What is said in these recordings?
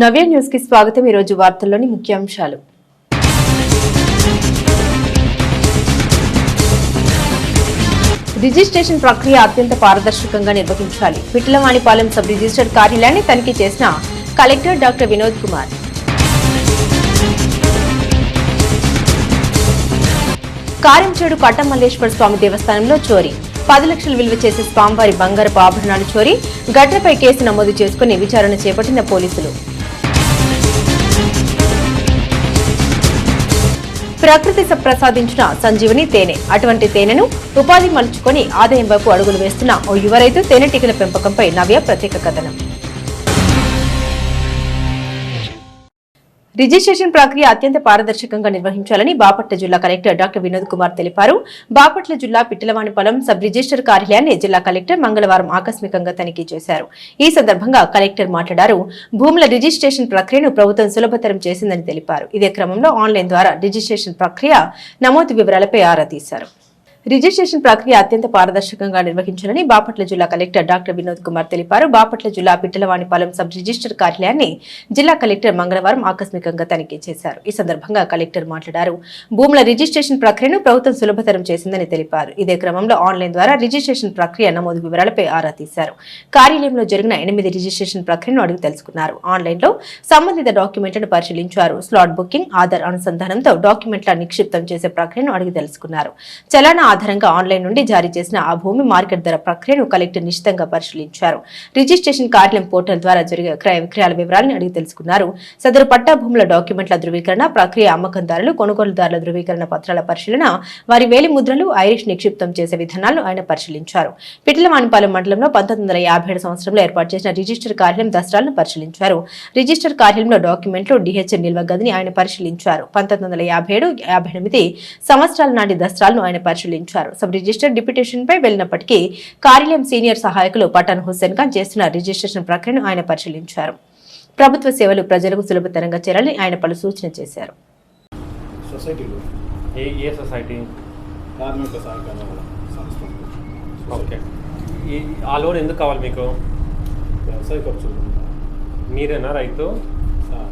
నవ్య న్యూస్కి స్వాగతం ఈరోజు వార్తల్లోని ముఖ్యాంశాలు. రిజిస్ట్రేషన్ ప్రక్రియ అత్యంత పారదర్శకంగా నిర్వహించాలి. పిట్లవాణిపాలెం సబ్ రిజిస్టర్ కార్యాలయాన్ని తనిఖీ చేసిన కలెక్టర్ డాక్టర్ వినోద్ కుమార్. కారంచేడు కట్టమల్లేశ్వర స్వామి దేవస్థానంలో చోరీ. పది లక్షలు విలువ చేసే స్వామివారి బంగారపు ఆభరణాలు చోరీ. ఘటనపై కేసు నమోదు చేసుకుని విచారణ చేపట్టిన పోలీసులు. ప్రకృతి ప్రసాదించిన సంజీవని తేనె. అటువంటి తేనెను ఉపాధి మలుచుకొని ఆదాయం వైపు అడుగులు వేస్తున్న ఓ యువ రైతు తేనెటీగల పెంపకంపై నవ్య ప్రత్యేక కథనం. రిజిస్ట్రేషన్ ప్రక్రియ అత్యంత పారదర్శకంగా నిర్వహించాలని బాపట్ల జిల్లా కలెక్టర్ డాక్టర్ వినోద్ కుమార్ తెలిపారు. బాపట్ల జిల్లా పిట్టలవానిపాలెం సబ్ రిజిస్టర్ కార్యాలయాన్ని జిల్లా కలెక్టర్ మంగళవారం ఆకస్మికంగా తనిఖీ చేశారు. ఈ సందర్భంగా కలెక్టర్ మాట్లాడారు. భూముల రిజిస్ట్రేషన్ ప్రక్రియను ప్రభుత్వం సులభతరం చేసిందని తెలిపారు. ఇదే క్రమంలో ఆన్లైన్ ద్వారా రిజిస్ట్రేషన్ ప్రక్రియ నమోదు వివరాలపై ఆరా తీశారు. రిజిస్ట్రేషన్ ప్రక్రియ అత్యంత పారదర్శకంగా నిర్వహించాలని బాపట్ల జిల్లా కలెక్టర్ డాక్టర్ వినోద్ కుమార్ తెలిపారు. బాపట్ల జిల్లా పిట్టలవాణిపాలెం సబ్ రిజిస్టర్ కార్యాలయాన్ని జిల్లా కలెక్టర్ మంగళవారం ఆకస్మికంగా తనిఖీ చేశారు. ఈ సందర్భంగా కలెక్టర్ మాట్లాడారు. భూముల రిజిస్ట్రేషన్ ప్రక్రియను ప్రభుత్వం సులభతరం చేసిందని తెలిపారు. ఇదే క్రమంలో ఆన్లైన్ ద్వారా రిజిస్ట్రేషన్ ప్రక్రియ నమోదు వివరాలపై ఆరా తీశారు. కార్యాలయంలో జరిగిన ఎనిమిది రిజిస్ట్రేషన్ ప్రక్రియను అడిగి తెలుసుకున్నారు. ఆన్లైన్లో సంబంధిత డాక్యుమెంట్లను పరిశీలించారు. స్లాట్ బుకింగ్ ఆధార్ అనుసంధానంతో డాక్యుమెంట్ల నిక్షిప్తం చేసే ప్రక్రియను అడిగి తెలుసుకున్నారు. చలానా ఆధారంగా ఆన్లైన్ నుండి జారీ చేసిన ఆ భూమి మార్కెట్ ధర ప్రక్రియను కలెక్టర్ నిశ్చితంగా పరిశీలించారు. రిజిస్ట్రేషన్ కార్యాలయం పోర్టల్ ద్వారా జరిగే క్రయ విక్రయాల వివరాలను అడిగి తెలుసుకున్నారు. సదరు పట్టా భూముల డాక్యుమెంట్ల ధృవీకరణ ప్రక్రియ అమ్మకందారులు కొనుగోలుదారుల ధృవీకరణ పత్రాల పరిశీలన వారి వేలి ముద్రలు ఐరిష్ నిక్షిప్తం చేసే విధానాలను ఆయన పరిశీలించారు. పిట్లవానిపాలెం మండలంలో పంతొమ్మిది వందల యాభై ఏడు సంవత్సరంలో ఏర్పాటు చేసిన రిజిస్టర్ కార్యాలయం దసరాలను పరిశీలించారు. రిజిస్టర్ కార్యాలయంలో డాక్యుమెంట్లు డిహెచ్ నిల్వ గదిని ఆయన పరిశీలించారు. పంతొమ్మిది వందల యాభై ఏడు యాభై ఎనిమిది సంవత్సరాల నాటి దసరాలను ఆయన పరిశీలించారు. సబ్ రిజిస్టర్ డిప్యూటేషన్ పై వెళ్ళినప్పటికీ కార్యాలయం సీనియర్ సహాయకులు పఠాన్ హుస్సేన్ ఖాన్ చేస్తున్న రిజిస్ట్రేషన్ ప్రక్రియను ఆయన పరిశీలించారు. ప్రభుత్వ సేవలు ప్రజలకు సులభతరంగా చేరాలని ఆయన పలు సూచన చేశారు. సొసైటీలో? A A society? కార్మిక సహకార సంస్థ ఓకే. ఈ ఆ లోన్ ఎందుకు కావాలి మీకు? వ్యవసాయ ఖర్చులు. మీరేనా రైతు? సార్.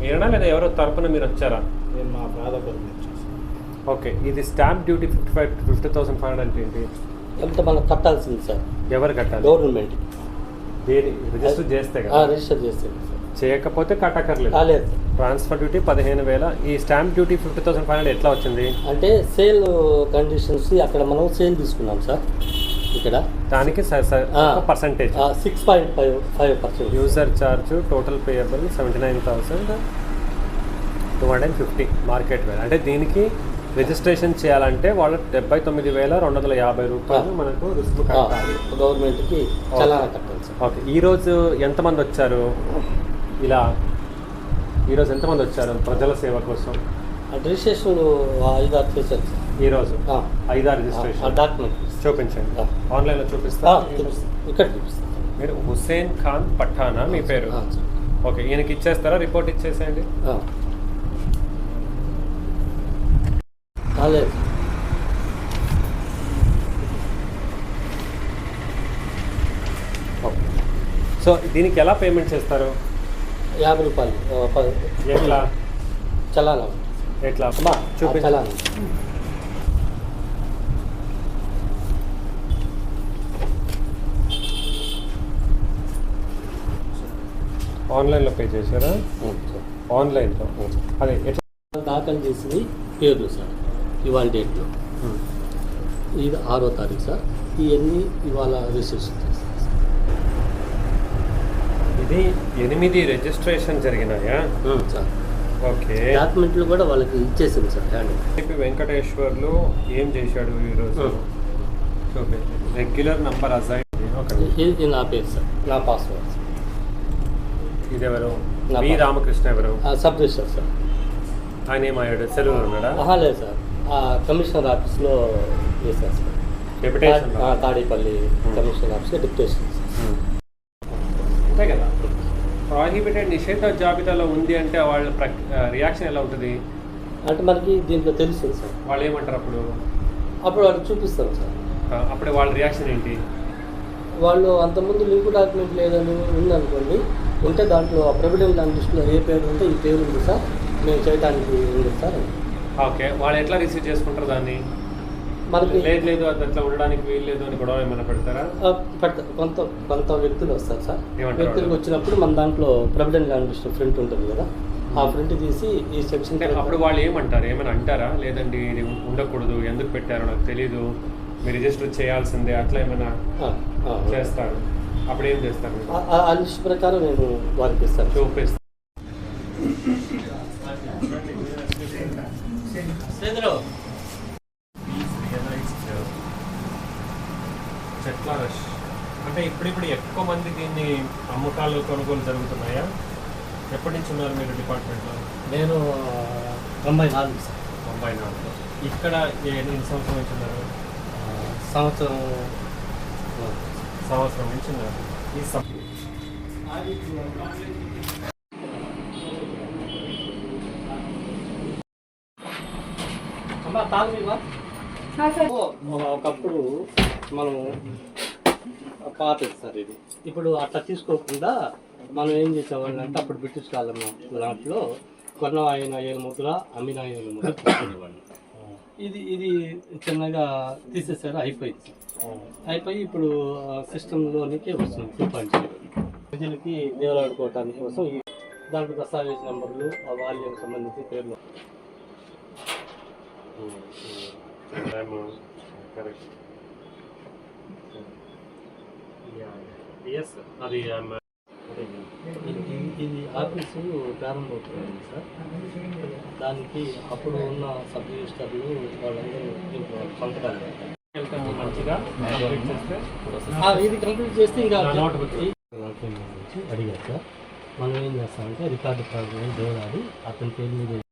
మీరేనా లేదా ఎవరో తరపున మీరు వచ్చారా? నేను మా చేస్తాను ఓకే ఇది stamp duty fifty five fifty thousand five hundred ఏంటి? ఎంత మనం కట్టాల్సింది సార్? ఎవరు కట్టాలి? గవర్నమెంట్ దేని రిజిస్టర్ చేస్తే కదా? Register sir. చేయకపోతే కట్టక్కర్లేదు. సార్. ట్రాన్స్ఫర్ డ్యూటీ పదిహేను వేల. ఈ stamp duty fifty thousand five hundred ఎట్లా వచ్చింది? అంటే సేల్ కండిషన్స్ అక్కడ మనం సేల్ తీసుకున్నాం సార్. ఇక్కడ. దానికి. Percentage six point five five percent user charge total payable seventy nine thousand two hundred and fifty market వేల అంటే దీనికి రిజిస్ట్రేషన్ చేయాలంటే వాళ్ళు డెబ్బై తొమ్మిది వేల రెండు వందల యాభై రూపాయలు మనకు రుసుము కట్టాలి. గవర్నమెంట్కి చలానా కట్టాలి సార్ ఓకే. ఈరోజు ఎంతమంది వచ్చారు? ఇలా ఈరోజు ఎంతమంది వచ్చారు ప్రజల సేవ కోసం? రిజిస్ట్రేషన్ ఐదు ఆరు చేశారు. ఈరోజు. ఐదారు రిజిస్ట్రేషన్. డాక్యుమెంట్ చూపించండి. ఆన్లైన్లో చూపిస్తా ఇక్కడ చూపిస్తాను. మీరు హుస్సేన్ ఖాన్ పఠానా మీ పేరు. ఓకే. ఈయనకి ఇచ్చేస్తారా? రిపోర్ట్ ఇచ్చేసేయండి. ఓకే సో దీనికి ఎలా పేమెంట్ చేస్తారు? యాభై రూపాయలు ఎట్లా? చలానా. ఎట్లా? అమ్మా చలానా. ఆన్లైన్లో పే చేశారా. ఆన్లైన్లో అదే ఎట్లా? దాఖలు చేసింది పేర్లు సార్. ఇవాళ డేట్లో ఇది ఆరో తారీఖు సార్. ఇవన్నీ ఇవాళ సార్. ఇది ఎనిమిది రిజిస్ట్రేషన్ జరిగినాయా? Sir okay. డాక్యుమెంట్లు కూడా వాళ్ళకి ఇచ్చేసింది సార్ హ్యాండ్ ఏపీ వెంకటేశ్వర్లు ఏం చేశాడు ఈరోజు? Hmm. చూపి రెగ్యులర్ నంబర్ అసైన్ ఇది నా పేరు సార్. నా పాస్వర్డ్ ఇది ఎవరు? రామకృష్ణ ఎవరు? సబ్ రిజిస్టర్ సార్ ఆయన ఏమయ్యాడు? సెలవులు ఉన్నాడా? లేదు సార్. కమిషనర్ ఆఫీస్లో చేశారు సార్. తాడేపల్లి కమిషనర్ ఆఫీస్లో డిప్యూటేషన్. సార్ అంతే కదా. ప్రాహిబిటెడ్ నిషేధ జాబితాలో ఉంది అంటే వాళ్ళ రియాక్షన్ ఎలా ఉంటుంది? అంటే మనకి దీంట్లో తెలుస్తుంది సార్. వాళ్ళు ఏమంటారు అప్పుడు? అప్పుడు వాళ్ళకి చూపిస్తాం సార్. అప్పుడు వాళ్ళ రియాక్షన్ ఏంటి? వాళ్ళు అంతకుముందు లింక్ డాక్యుమెంట్ లేదని ఉందనుకోండి ఉంటే దాంట్లో ప్రొవిడెంట్ ల్యాండ్ లిస్టులో ఏ పేరు ఉంటే ఈ పేరు ఉంది సార్. మేము చేయడానికి ఉంది సార్ ఓకే. వాళ్ళు ఎట్లా రిసీవ్ చేసుకుంటారు దాన్ని? మనకి లేదు లేదు అది అట్లా ఉండడానికి వీలు లేదు అని గొడవ ఏమైనా పెడతారా? ఆ, పెడతా. కొంత కొంత వ్యక్తులు వస్తారు సార్. వ్యక్తులకు? వచ్చినప్పుడు మన దాంట్లో ప్రొవిడెంట్ లిస్ట్ ప్రింట్ ఉంటుంది కదా ఆ ప్రింట్ తీసి ఈ సెక్షన్ అప్పుడు వాళ్ళు ఏమంటారు? ఏమైనా అంటారా? లేదండి ఇది ఉండకూడదు ఎందుకు పెట్టారో నాకు తెలీదు మీరు రిజిస్టర్ చేయాల్సిందే అట్లా ఏమైనా చేస్తారు? అప్పుడు ఏం చేస్తారు? ఆ లిస్ట్ ప్రకారం నేను వారికి ఇస్తాను. చూపిస్తారు చెట్ల రష్. అంటే ఇప్పుడిప్పుడు ఎక్కువ మంది దీన్ని అమ్మకాలు కొనుగోలు జరుగుతున్నాయా? ఎప్పటి నుంచి ఉన్నారు మీరు డిపార్ట్మెంట్లో? నేను తొంభై నాలుగు సార్. ముంబై నాలుగు. ఇక్కడ ఎన్ని సంవత్సరం నుంచి ఉన్నారు? సంవత్సరం సంవత్సరం నుంచి ఉన్నారు. ఈ సం- అమ్మా తాగు ఒకప్పుడు మనం పాతది సార్ ఇది. ఇప్పుడు అట్లా తీసుకోకుండా మనం ఏం చేసేవాళ్ళం అంటే అప్పుడు బ్రిటిష్ కాలం దాంట్లో కొన్న ఆయన ఏడు ముద్ర అమ్మిన ఏడు ముద్ర తీసుకునేవాళ్ళు ఇది ఇది చిన్నగా తీసేసారు అయిపోయింది అయిపోయి ఇప్పుడు సిస్టంలోనికి వస్తుంది టూ పాయింట్ ప్రజలకి దేవులాడుకోవటానికి కోసం ఈ దాంట్లో దస్తావేజ్ నెంబర్లు ఆ వాల్యూమ్ సంబంధించి పేర్లు. Yes, అది um, ఇది ఆఫీసు ప్రారంభమవుతుంది సార్ దానికి అప్పుడు ఉన్న సబ్ రిజిస్టర్లు వాళ్ళందరూ సంతకాలు మంచిగా ఇది కంప్లీట్ చేస్తే ఇంకా అడిగారు సార్ మనం ఏం చేస్తామంటే రికార్డు ప్రాబ్లం దేవుడాడి అతని పేరు మీద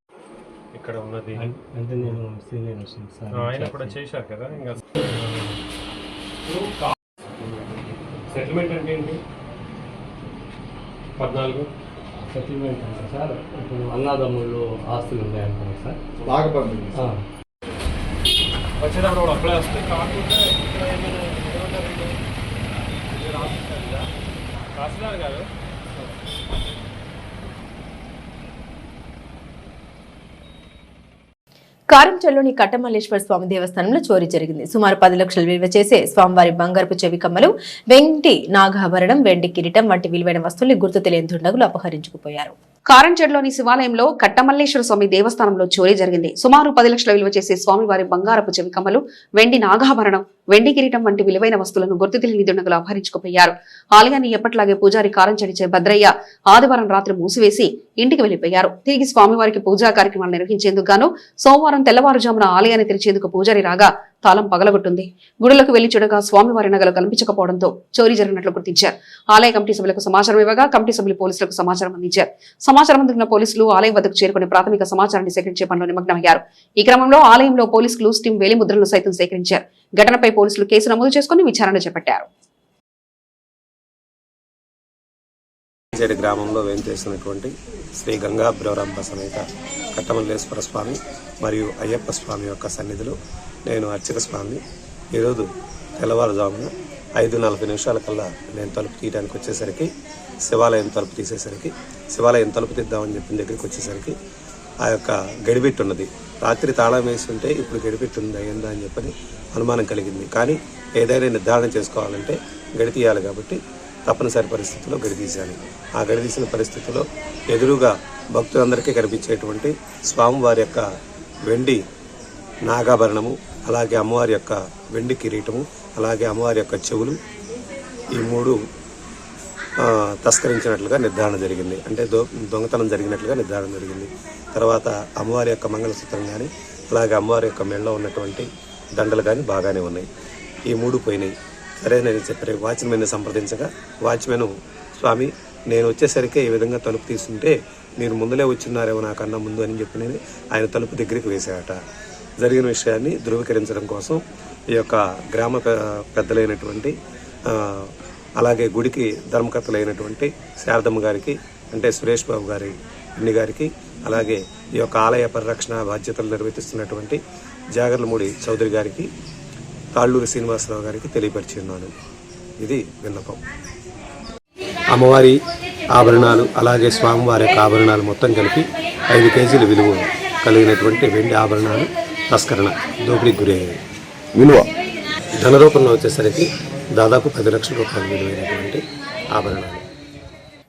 ఇక్కడ ఉన్నది. అంటే నేను సీనియర్ సార్ ఆయన కూడా చేశారు కదా ఇంకా. సెటిల్మెంట్ అంటే ఏంటి? పద్నాలుగు. సెటిల్మెంట్ అంటే సార్ ఇప్పుడు అన్నదమ్ముళ్ళు ఆస్తులు ఉన్నాయనుకోండి సార్. బాగా పంపింది. వచ్చేటప్పుడు కూడా అప్లై వస్తే కాకుండా? రాసినారు కాదు. కారంచల్లోని కట్టమల్లేశ్వర స్వామి దేవస్థానంలో చోరీ జరిగింది. సుమారు పది లక్షలు విలువ చేసే స్వామివారి బంగారపు చెవి కమ్మలు వెండి నాగాభరణం వెండి కిరీటం వంటి విలువైన వస్తువుల్ని గుర్తు తెలియని దుండగులు అపహరించుకుపోయారు. కారంచెడ్లోని శివాలయంలో కట్టమల్లేశ్వర స్వామి దేవస్థానంలో చోరీ జరిగింది. సుమారు పది లక్షల విలువ చేసే స్వామివారి బంగారపు చెవికమ్మలు వెండి నాగాభరణం వెండి కిరీటం వంటి విలువైన వస్తువులను గుర్తు తెలియని దుండగులు అపహరించుకుపోయారు. ఆలయాన్ని ఎప్పటిలాగే పూజారి కారంచడిచే భద్రయ్య ఆదివారం రాత్రి మూసివేసి ఇంటికి వెళ్ళిపోయారు తిరిగి స్వామివారికి పూజా కార్యక్రమాలు నిర్వహించేందుకు గాను సోమవారం తెల్లవారుజామున ఆలయాన్ని తెరిచేందుకు పూజారి రాగా తాళం పగలగొట్టింది. గుడులకు వెళ్ళి చూడగా స్వామివారి నగలు కనిపించకపోవడంతో చోరీ జరిగినట్లు గుర్తించారు. ఆలయ కమిటీ సభ్యులకు సమాచారం ఇవ్వగా కమిటీ సభ్యులు పోలీసులకు సమాచారం అందించారు. సమాచారం అందుకున్న పోలీసులు ఆలయం వద్దకు చేరుకుని ప్రాథమిక సమాచారాన్ని సేకరించే పనిలో నిమగ్నమయ్యారు. ఈ క్రమంలో ఆలయంలో పోలీసులు స్టీమ్ వేలి ముద్రలను సైతం సేకరించారు. ఘటనపై పోలీసులు కేసు నమోదు చేసుకుని విచారణ చేపట్టారు. చేడి గ్రామంలో వేంచేసినటువంటి శ్రీ గంగా బ్రవరాంబ సమేత కట్టమల్లేశ్వర స్వామి మరియు అయ్యప్ప స్వామి యొక్క సన్నిధిలో నేను అర్చక స్వామి ఈరోజు తెల్లవారుజామున ఐదు నలభై నిమిషాల కల్లా నేను తలుపు తీయడానికి వచ్చేసరికి శివాలయం తలుపు తీసేసరికి శివాలయం తలుపు తీద్దామని చెప్పిన దగ్గరికి వచ్చేసరికి ఆ యొక్క గడిబెట్టు ఉన్నది. రాత్రి తాళం వేసి ఉంటే ఇప్పుడు గడిబెట్టు ఉంది అయ్యిందా అని చెప్పని అనుమానం కలిగింది. కానీ ఏదైనా నిర్ధారణ చేసుకోవాలంటే గడితీయాలి కాబట్టి తప్పనిసరి పరిస్థితుల్లో గడితీశాను ఆ గడితీసిన పరిస్థితిలో ఎదురుగా భక్తులందరికీ కనిపించేటువంటి స్వామివారి యొక్క వెండి నాగాభరణము అలాగే అమ్మవారి యొక్క వెండి కిరీటము అలాగే అమ్మవారి యొక్క చెవులు ఈ మూడు తస్కరించినట్లుగా నిర్ధారణ జరిగింది. అంటే దొ దొంగతనం జరిగినట్లుగా నిర్ధారణ జరిగింది. తర్వాత అమ్మవారి యొక్క మంగళసూత్రం కానీ అలాగే అమ్మవారి యొక్క మెళ్ళలో ఉన్నటువంటి దండలు కానీ బాగానే ఉన్నాయి. ఈ మూడు పోయినాయి. సరే నేను చెప్పే వాచ్మెన్ సంప్రదించగా వాచ్మెన్ స్వామి నేను వచ్చేసరికి ఈ విధంగా తలుపు తీసుంటే మీరు ముందులే వచ్చిన్నారేమో నాకన్నా ముందు అని చెప్పి నేను ఆయన తలుపు దగ్గరికి వేశాట జరిగిన విషయాన్ని ధృవీకరించడం కోసం ఈ యొక్క గ్రామ పెద్దలైనటువంటి అలాగే గుడికి ధర్మకర్తలైనటువంటి శారదమ్మ గారికి అంటే సురేష్ బాబు గారి అన్ని గారికి అలాగే ఈ యొక్క ఆలయ పరిరక్షణ బాధ్యతలు నిర్వర్తిస్తున్నటువంటి జాగర్లమూడి చౌదరి గారికి తాళ్ళూరి శ్రీనివాసరావు గారికి తెలియపరిచిన్నాను ఇది విన్నపం. అమ్మవారి ఆభరణాలు అలాగే స్వామివారి యొక్క ఆభరణాలు మొత్తం కలిపి ఐదు కేజీల విలువ కలిగినటువంటి వెండి ఆభరణాలు తస్కరణ దోపిడీకి గురయ్యాయి విలువ. ధన రూపంలో వచ్చేసరికి దాదాపు పది లక్షల రూపాయల విలువైనటువంటి ఆభరణాలు.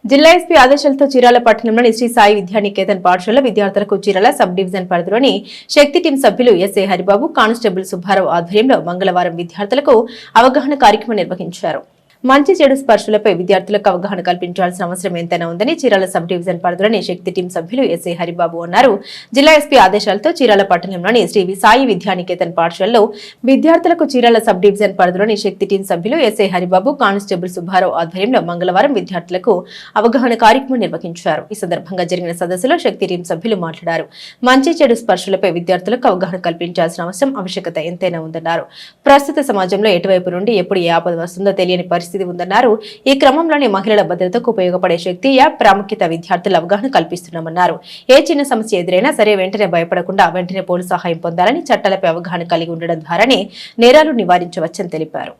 జిల్లా ఎస్పీ ఆదేశాలతో చీరాల పట్టణంలోని శ్రీ సాయి విద్యానికేతన్ పాఠశాల విద్యార్థులకు చీరాల సబ్ డివిజన్ పరిధిలోని శక్తి టీం సభ్యులు S A Haribabu constable Subbarao ఆధ్వర్యంలో మంగళవారం విద్యార్థులకు అవగాహన కార్యక్రమం నిర్వహించారు. మంచి చెడు స్పర్శలపై విద్యార్థులకు అవగాహన కల్పించాల్సిన అవసరం ఎంతైనా ఉందని చీరాల సబ్ డివిజన్ పరిధిలోని శక్తి టీం సభ్యులు ఎస్ఐ హరిబాబు అన్నారు. జిల్లా ఎస్పీ ఆదేశాలతో చీరాల పట్టణంలోని శ్రీ సాయి విద్యానికేతన్ పాఠశాలలో విద్యార్థులకు చీరాల సబ్ డివిజన్ పరిధిలోని శక్తి టీం సభ్యులు S I Haribabu constable Subbarao ఆధ్వర్యంలో మంగళవారం విద్యార్థులకు అవగాహన కార్యక్రమం నిర్వహించారు. ఈ సందర్భంగా జరిగిన సదస్సులో శక్తి టీం సభ్యులు మాట్లాడారు. మంచి చెడు స్పర్శలపై విద్యార్థులకు అవగాహన కల్పించాల్సిన అవసరం ఆవశ్యకత ఎంతైనా ఉందన్నారు. ప్రస్తుత సమాజంలో ఎటువైపు నుండి ఎప్పుడు ఏ ఆపద వస్తుందో తెలియని పరిస్థితి ఉందన్నారు. ఈ క్రమంలోనే మహిళల భద్రతకు ఉపయోగపడే శక్తి యాప్ ప్రాముఖ్యత విద్యార్థుల అవగాహన కల్పిస్తున్నామన్నారు. ఏ చిన్న సమస్య ఎదురైనా సరే వెంటనే భయపడకుండా వెంటనే పోలీసు సహాయం పొందాలని చట్టాలపై అవగాహన కలిగి ఉండడం ద్వారానే నేరాలు నివారించవచ్చని తెలిపారు.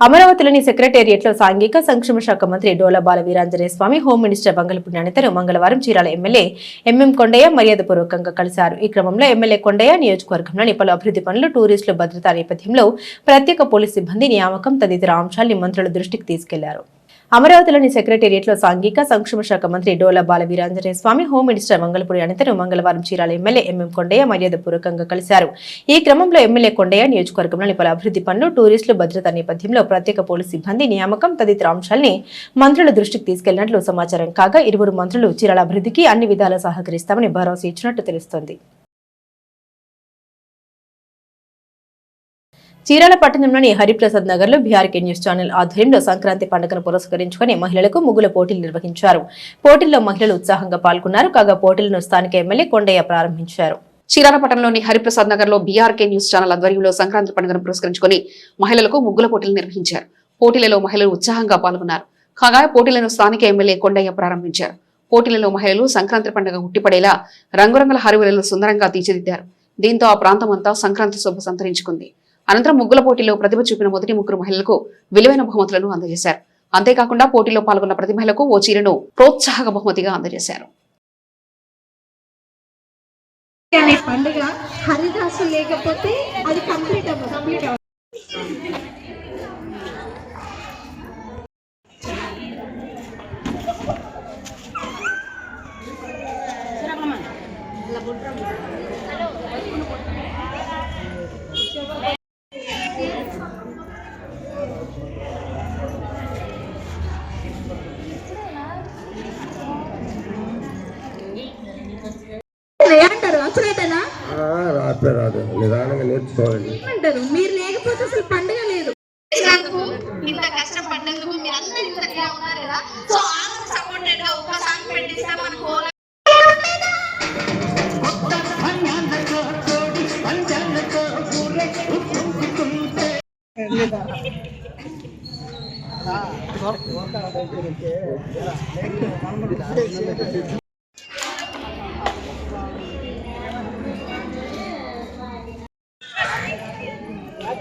అమరావతిలోని సెక్రటేరియట్లో సాంఘిక సంక్షేమ శాఖ మంత్రి డోల బాల వీరాంజనేయ స్వామి హోం మినిస్టర్ బంగళపు జ్ఞానేతరు మంగళవారం చీరాల ఎమ్మెల్యే ఎంఎం కొండయ్య మర్యాదపూర్వకంగా కలిశారు. ఈ క్రమంలో ఎమ్మెల్యే కొండయ్య నియోజకవర్గంలోని పలు అభివృద్ధి పనులు టూరిస్టుల భద్రతా నేపథ్యంలో ప్రత్యేక పోలీస్ సిబ్బంది నియామకం తదితర అంశాల్ని మంత్రుల దృష్టికి తీసుకెళ్ళారు. అమరావతిలోని సెక్రటేరియట్లో సాంఘిక సంక్షేమ శాఖ మంత్రి డోలా బాల వీరాంజనేయ స్వామి హోం మినిస్టర్ మంగళపురి అనంతరం మంగళవారం చీరాల ఎమ్మెల్యే ఎంఎం కొండయ్య మర్యాదపూర్వకంగా కలిశారు. ఈ క్రమంలో ఎమ్మెల్యే కొండయ్య నియోజకవర్గంలోని పలు అభివృద్ధి పనులు టూరిస్టులు భద్రతా నేపథ్యంలో ప్రత్యేక పోలీస్ సిబ్బంది నియామకం తదితర అంశాల్ని మంత్రుల దృష్టికి తీసుకెళ్ళినట్లు సమాచారం కాగా ఇరువురు మంత్రులు చీరాల అభివృద్ధికి అన్ని విధాలా సహకరిస్తామని భరోసా ఇచ్చినట్లు తెలుస్తోంది. చీరాల పట్టణంలోని హరిప్రసాద్ నగర్లో బీఆర్కే న్యూస్ ఛానల్ ఆధ్వర్యంలో సంక్రాంతి పండుగను పురస్కరించుకుని మహిళలకు ముగ్గుల పోటీలు నిర్వహించారు. పోటీల్లో మహిళలు ఉత్సాహంగా పాల్గొన్నారు. కాగా పోటీలను స్థానిక ఎమ్మెల్యే కొండయ్య ప్రారంభించారు. చీరాలపట్నంలోని హరిప్రసాద్ నగర్లో బీఆర్కే న్యూస్ ఛానల్ ఆధ్వర్యంలో సంక్రాంతి పండుగను పురస్కరించుకుని మహిళలకు ముగ్గుల పోటీలు నిర్వహించారు. పోటీలలో మహిళలు ఉత్సాహంగా పాల్గొన్నారు. కాగా పోటీలను స్థానిక ఎమ్మెల్యే కొండయ్య ప్రారంభించారు. పోటీలలో మహిళలు సంక్రాంతి పండుగ ఉట్టిపడేలా రంగురంగుల హరివిలలు సుందరంగా తీర్చిదిద్దారు. దీంతో ఆ ప్రాంతం అంతా సంక్రాంతి శుభ సంతరించుకుంది. అనంతరం ముగ్గుల పోటీలో ప్రతిభ చూపిన మొదటి ముగ్గురు మహిళలకు విలువైన బహుమతులను అందజేశారు. అంతేకాకుండా పోటీలో పాల్గొన్న ప్రతి మహిళకు ఓ చీరను ప్రోత్సాహక బహుమతిగా అందజేశారు. అనే పండుగ హరిదాసు లేకపోతే అది కంప్లీట్ అవ్వదు. కంప్లీట్ అవ్వదు అంటారు అసలేటనా రాత్రి రాదు నేర్చుకోవాలి అంటారు మీరు లేకపోతే అసలు పండుగ లేదు. ఇంత కష్టపడ్డందుకు మీరందరూ ఇంత ఇలా ఉన్నారు కదా. సో ఆమె సపోర్టెడ్గా ఒక సాంగ్ పెట్టిస్తే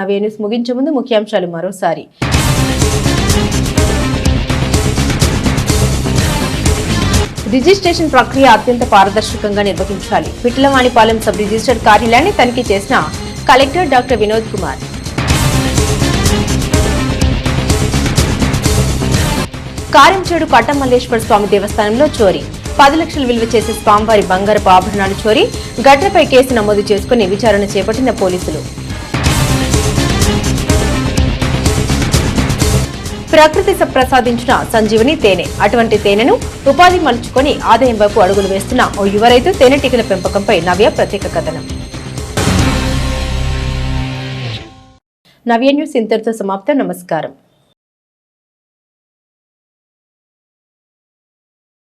నవే న్యూస్ ముగించే ముందు ముఖ్యాంశాలు మరోసారి. రిజిస్ట్రేషన్ ప్రక్రియ అత్యంత పారదర్శకంగా నిర్వహించాలి. పిట్లవాణిపాలెం సబ్ రిజిస్టర్ కార్యాలయాన్ని తనిఖీ చేసిన కలెక్టర్ డాక్టర్ వినోద్ కుమార్. కారంచేడు కట్టమల్లేశ్వర స్వామి దేవస్థానంలో చోరీ. పది లక్షలు విలువ చేసే స్వామివారి బంగారపు ఆభరణాలు చోరీ. ఘటనపై కేసు నమోదు చేసుకుని విచారణ చేపట్టిన పోలీసులు. ప్రకృతి ప్రసాదించిన సంజీవని తేనె. అటువంటి తేనెను ఉపాధి మలుచుకొని ఆదాయం వైపు అడుగులు వేస్తున్న ఓ యువ రైతు తేనెటీగల పెంపకంపై నవ్య ప్రత్యేక కథనం. నవ్య న్యూస్ ఇంతటితో సమాప్తం. నమస్కారం.